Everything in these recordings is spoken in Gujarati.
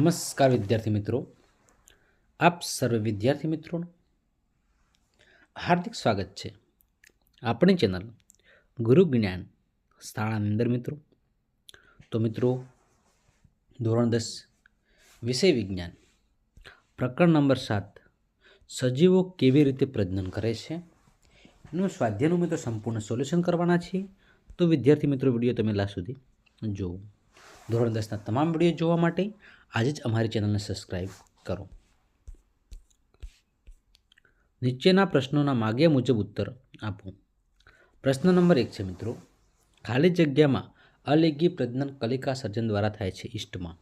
નમસ્કાર વિદ્યાર્થી મિત્રો. આપ સર્વે વિદ્યાર્થી મિત્રોનું હાર્દિક સ્વાગત છે. આપણી ચેનલ ગુરુ જ્ઞાન શાળાની અંદર મિત્રો. તો મિત્રો, ધોરણ દસ, વિષય વિજ્ઞાન, પ્રકરણ નંબર સાત, સજીવો કેવી રીતે પ્રજનન કરે છે? એનું સ્વાધ્યાયનું મિત્રો સંપૂર્ણ સોલ્યુશન કરવાના છીએ. તો વિદ્યાર્થી મિત્રો, વીડિયો તમે લાસ્ટ સુધી જુઓ ધોરણ દસના તમામ વીડિયો જોવા માટે આજે જ અમારી ચેનલને સબસ્ક્રાઈબ કરો. નીચેના પ્રશ્નોના માગ્યા મુજબ ઉત્તર આપો. પ્રશ્ન નંબર એક છે મિત્રો, ખાલી જગ્યામાં અલિંગી પ્રજનન કલિકા સર્જન દ્વારા થાય છે ઈસ્ટમાં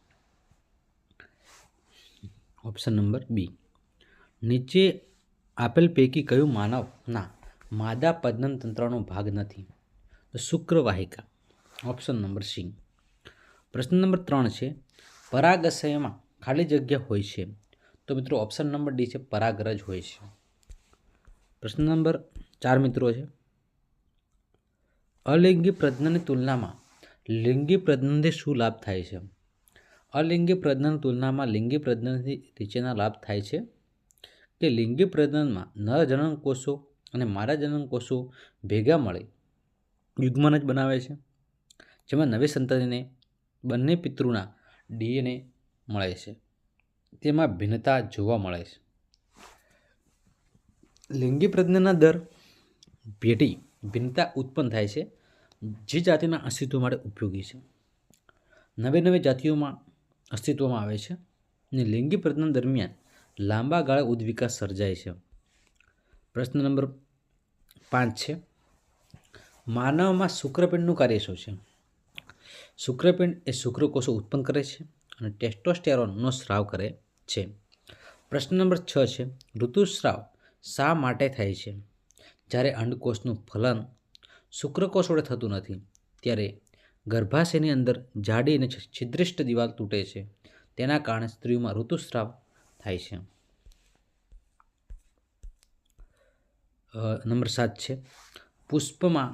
ઓપ્શન નંબર બી, નીચે આપેલ પૈકી કયું માનવના માદા પ્રજનન તંત્રનો ભાગ નથી? તો શુક્રવાહિકા ઓપ્શન નંબર સી. પ્રશ્ન નંબર ત્રણ છે પરાગશયમાં ખાલી જગ્યા હોય છે. તો મિત્રો ઓપ્શન નંબર ડી છે, પરાગરજ હોય છે. પ્રશ્ન નંબર ચાર મિત્રો છે. અલિંગી પ્રજ્ઞાની તુલનામાં લિંગી પ્રજ્ઞાથી શું લાભ થાય છે? અલિંગી પ્રજનન તુલનામાં લિંગી પ્રજ્ઞાથી નીચેના લાભ થાય છે કે લિંગી પ્રજ્ઞાનમાં નર જનન કોષો અને મારા જનન કોષો ભેગા મળે યુગ્મન જ બનાવે છે. જેમાં નવી સંતતિને બંને પિતૃના ડીએનએ મળે છે. તેમાં ભિન્નતા જોવા મળે છે. લિંગી પ્રજ્ઞાના દર, ભેટી, ભિન્નતા ઉત્પન્ન થાય છે, જે જાતિના અસ્તિત્વ માટે ઉપયોગી છે. નવી નવી જાતિઓમાં અસ્તિત્વમાં આવે છે અને લિંગી પ્રજનન દરમિયાન લાંબા ગાળે ઉદ્વિકાસ સર્જાય છે. પ્રશ્ન નંબર પાંચ છે, માનવમાં શુક્રપિંડનું કાર્ય શું છે? શુક્રપિંડ એ શુક્રકોષો ઉત્પન્ન કરે છે અને ટેસ્ટોસ્ટેરોનનો સ્રાવ કરે છે. પ્રશ્ન નંબર છ છે ઋતુસ્રાવ શા માટે થાય છે? જ્યારે અંડકોષનું ફલન શુક્રકોષ વડે થતું નથી, ત્યારે ગર્ભાશયની અંદર જાડી અને છિદ્રિષ્ટ દિવાલ તૂટે છે. તેના કારણે સ્ત્રીઓમાં ઋતુસ્રાવ થાય છે. નંબર સાત છે, પુષ્પમાં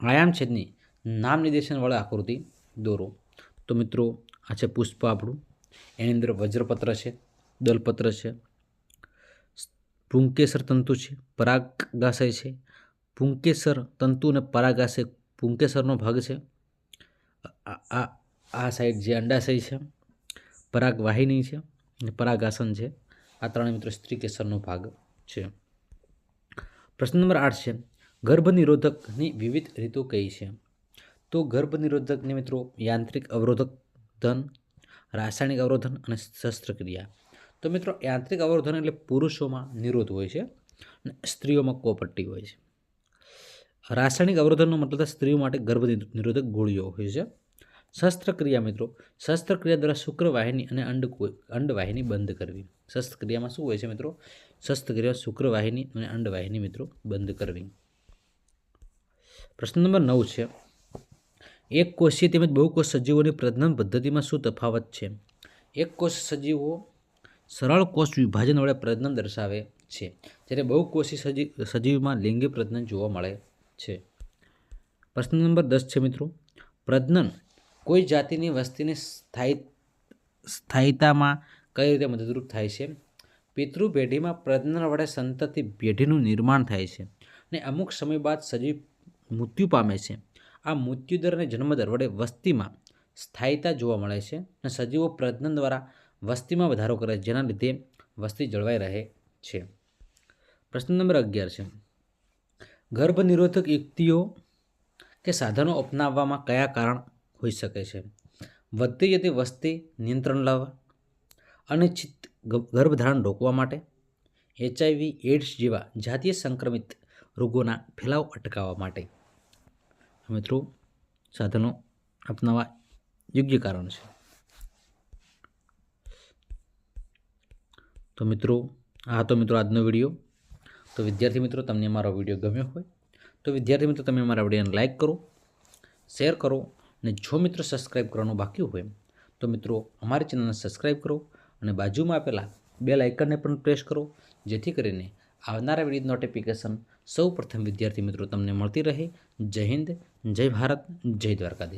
આયામ છેદની નામ નિર્દેશનવાળી આકૃતિ દોરો. તો મિત્રો, આ છે પુષ્પ આપણું. એની અંદર વજ્રપત્ર છે, દલપત્ર છે, પુંકેસર તંતુ છે પરાગાશય છે. પુંકેસર તંતુ અને પરાગાશય પુંકેસરનો ભાગ છે. આ આ સાઈડ જે અંડાશય છે પરાગ વાહિની છે અને પરાગાસન છે. આ ત્રણે મિત્રો સ્ત્રી કેસરનો ભાગ છે. પ્રશ્ન નંબર આઠ છે ગર્ભ નિરોધકની વિવિધ રીતો કઈ છે? તો ગર્ભ નિરોધકને મિત્રો યાંત્રિક અવરોધક ધન, રાસાયણિક અવરોધન અને શસ્ત્રક્રિયા. તો મિત્રો યાંત્રિક અવરોધન એટલે પુરુષોમાં નિરોધ હોય છે અને સ્ત્રીઓમાં કોપટ્ટી હોય છે. રાસાયણિક અવરોધનનો મતલબ સ્ત્રીઓ માટે ગર્ભ નિરોધક ગોળીઓ હોય છે. શસ્ત્રક્રિયા મિત્રો, શસ્ત્રક્રિયા દ્વારા શુક્રવાહિની અને અંડ અંડવાહિની બંધ કરવી. શસ્ત્રક્રિયામાં શું હોય છે મિત્રો? શસ્ત્રક્રિયા શુક્રવાહિની અને અંડવાહિની મિત્રો બંધ કરવી. પ્રશ્ન નંબર નવ છે એક કોષીય તેમજ બહુકોષ સજીવોની પ્રજનન પદ્ધતિમાં શું તફાવત છે? એક કોષ સજીવો સરળ કોષ વિભાજન વડે પ્રજનન દર્શાવે છે, જ્યારે બહુકોષી સજીવ સજીવમાં લિંગી પ્રજનન જોવા મળે છે. પ્રશ્ન નંબર દસ છે મિત્રો. પ્રજનન કોઈ જાતિની વસ્તીની સ્થાયી, સ્થાયીતામાં કઈ રીતે મદદરૂપ થાય છે? પિતૃ પેઢીમાં પ્રજનન વડે સંતતિ પેઢીનું નિર્માણ થાય છે અને અમુક સમય બાદ સજીવ મૃત્યુ પામે છે. આ મૃત્યુદર અને જન્મદર વડે વસ્તીમાં સ્થાયીતા જોવા મળે છે અને સજીવો પ્રજનન દ્વારા વસ્તીમાં વધારો કરે છે, જેના લીધે વસ્તી જળવાઈ રહે છે. પ્રશ્ન નંબર અગિયાર છે. ગર્ભ નિરોધક યુક્તિઓ કે સાધનો અપનાવવામાં કયા કારણ હોઈ શકે છે? વધતી જતી વસ્તી નિયંત્રણ લાવવા અનિચ્છિત ગર્ભધારણ રોકવા માટે, એચઆઈવી એડ્સ જેવા જાતીય સંક્રમિત રોગોના ફેલાવ અટકાવવા માટે. મિત્રો, સાધનો અપનાવવા યોગ્ય કારણ છે. તો મિત્રો આ હતો મિત્રો, આજનો વીડિયો. તો વિદ્યાર્થી મિત્રો, તમને મારો વીડિયો ગમ્યો હોય, તો વિદ્યાર્થી મિત્રો, તમે મારા વિડીયોને લાઇક કરો, શેર કરો, અને જો મિત્રો સબસ્ક્રાઈબ કરવાનું બાકી હોય, તો મિત્રો, અમારી ચેનલને સબસ્ક્રાઈબ કરો, અને બાજુમાં આપેલા બે લાઇકનને પણ પ્રેસ કરો, જેથી કરીને આવનારા વીડિયો નોટિફિકેશન સૌ પ્રથમ વિદ્યાર્થી મિત્રો, તમને મળતી રહે. જય હિન્દ જય ભારત જય દ્વારકાધીશ.